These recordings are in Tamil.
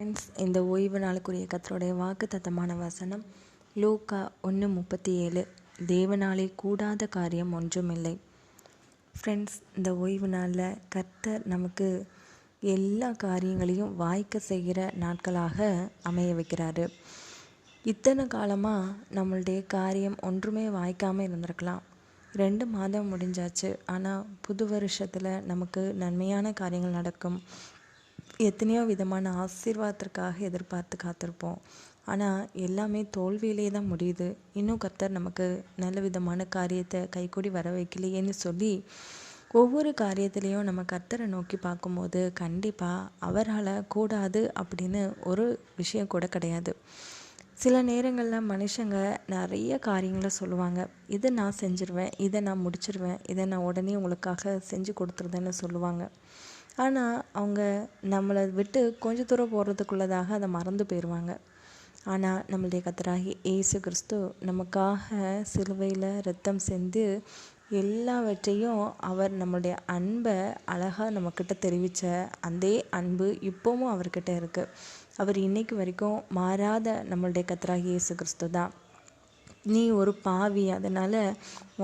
ஃப்ரெண்ட்ஸ் இந்த ஓய்வு நாளுக்குரிய கத்தருடைய வாக்கு தத்தமான வசனம் லூக்கா ஒன்று முப்பத்தி ஏழு தேவனாலே கூடாத காரியம் ஒன்றுமில்லை. ஃப்ரெண்ட்ஸ் இந்த ஓய்வு நாளில் கர்த்தர் நமக்கு எல்லா காரியங்களையும் வாய்க்க செய்கிற நாட்களாக அமைய வைக்கிறாரு. இத்தனை காலமாக நம்மளுடைய காரியம் ஒன்றுமே வாய்க்காமல் இருந்திருக்கலாம். ரெண்டு மாதம் முடிஞ்சாச்சு. ஆனால் புது வருஷத்தில் நமக்கு நன்மையான காரியங்கள் நடக்கும். எத்தனையோ விதமான ஆசீர்வாதத்திற்காக எதிர்பார்த்து காத்திருப்போம். ஆனால் எல்லாமே தோல்வியிலே தான் முடியுது. இன்னும் கர்த்தர் நமக்கு நல்ல விதமான காரியத்தை கைக்கூடி வர வைக்கலையேன்னு சொல்லி ஒவ்வொரு காரியத்திலையும் நம்ம கர்த்தரை நோக்கி பார்க்கும்போது கண்டிப்பாக அவரால் கூடாது அப்படின்னு ஒரு விஷயம் கூட கிடையாது. சில நேரங்களில் மனுஷங்க நிறைய காரியங்களை சொல்லுவாங்க. இதை நான் செஞ்சுருவேன் இதை நான் முடிச்சிருவேன் இதை நான் உடனே உங்களுக்காக செஞ்சு கொடுத்துருதேன்னு சொல்லுவாங்க. ஆனால் அவங்க நம்மளை விட்டு கொஞ்ச தூரம் போகிறதுக்குள்ளதாக அதை மறந்து போயிடுவாங்க ஆனால் நம்மளுடைய கத்தராகி ஏசு கிறிஸ்து நமக்காக சிலுவையில் ரத்தம் செஞ்சு எல்லாவற்றையும் அவர் நம்மளுடைய அன்பை அழகாக நம்மக்கிட்ட தெரிவித்த அதே அன்பு இப்போவும் அவர்கிட்ட இருக்குது அவர் இன்னைக்கு வரைக்கும் மாறாத நம்மளுடைய கத்தராகி இயேசு கிறிஸ்து தான் நீ ஒரு பாவி அதனால்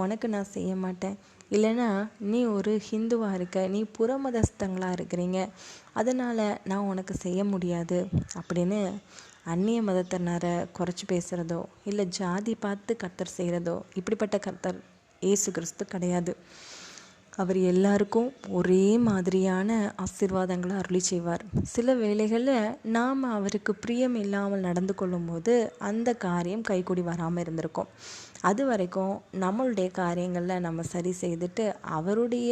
உனக்கு நான் செய்ய மாட்டேன். இல்லைன்னா நீ ஒரு ஹிந்துவாக இருக்க நீ புறமதஸ்தங்களாக இருக்கிறீங்க அதனால் நான் உனக்கு செய்ய முடியாது அப்படின்னு அந்நிய மதத்தினரை குறைச்சி பேசுகிறதோ இல்லை ஜாதி பார்த்து கர்த்தர் செய்கிறதோ இப்படிப்பட்ட கர்த்தர் ஏசு கிறிஸ்து கிடையாது. அவர் எல்லாருக்கும் ஒரே மாதிரியான ஆசிர்வாதங்களை அருளி செய்வார். சில வேளைகளில் நாம் அவருக்கு பிரியம் இல்லாமல் நடந்து கொள்ளும்போது அந்த காரியம் கைக்கூடி வராமல் இருந்திருக்கும். அது வரைக்கும் நம்மளுடைய காரியங்களில் நம்ம சரி செய்துட்டு அவருடைய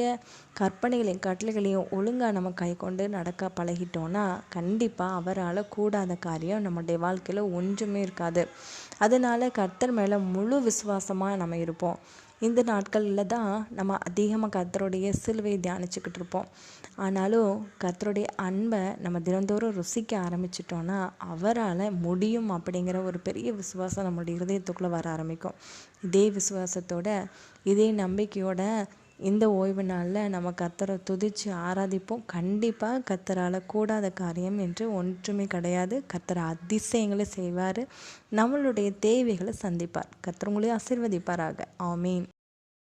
கற்பனைகளையும் கட்டளைகளையும் ஒழுங்காக நம்ம கை கொண்டு நடக்க பழகிட்டோன்னா கண்டிப்பாக அவரால் கூடாத காரியம் நம்மளுடைய வாழ்க்கையில் ஒன்றுமே இருக்காது. அதனால் கர்த்தர் மேலே முழு விசுவாசமாக நம்ம இருப்போம். இந்த நாட்களில் தான் நம்ம அதிகமாக கர்த்தருடைய சிலுவையை தியானிச்சுக்கிட்டு இருப்போம். ஆனாலும் கர்த்தருடைய அன்பை நம்ம தினந்தோறும் ருசிக்க ஆரம்பிச்சிட்டோன்னா அவரால் முடியும் அப்படிங்கிற ஒரு பெரிய விசுவாசம் நம்மளுடைய இருதயத்துக்குள்ளே வர ஆரம்பிக்கும். இதே விசுவாசத்தோட இதே நம்பிக்கையோட இந்த ஓய்வு நாளில் நம்ம கத்தரை துதித்து ஆராதிப்போம். கண்டிப்பாக கத்தரால் கூடாத காரியம் என்று ஒன்றுமே கிடையாது. கத்தரை அதிசயங்களை செய்வார். நம்மளுடைய தேவைகளை சந்திப்பார். கத்தர் உங்களையும் ஆசிர்வதிப்பாராக. ஆமீன்.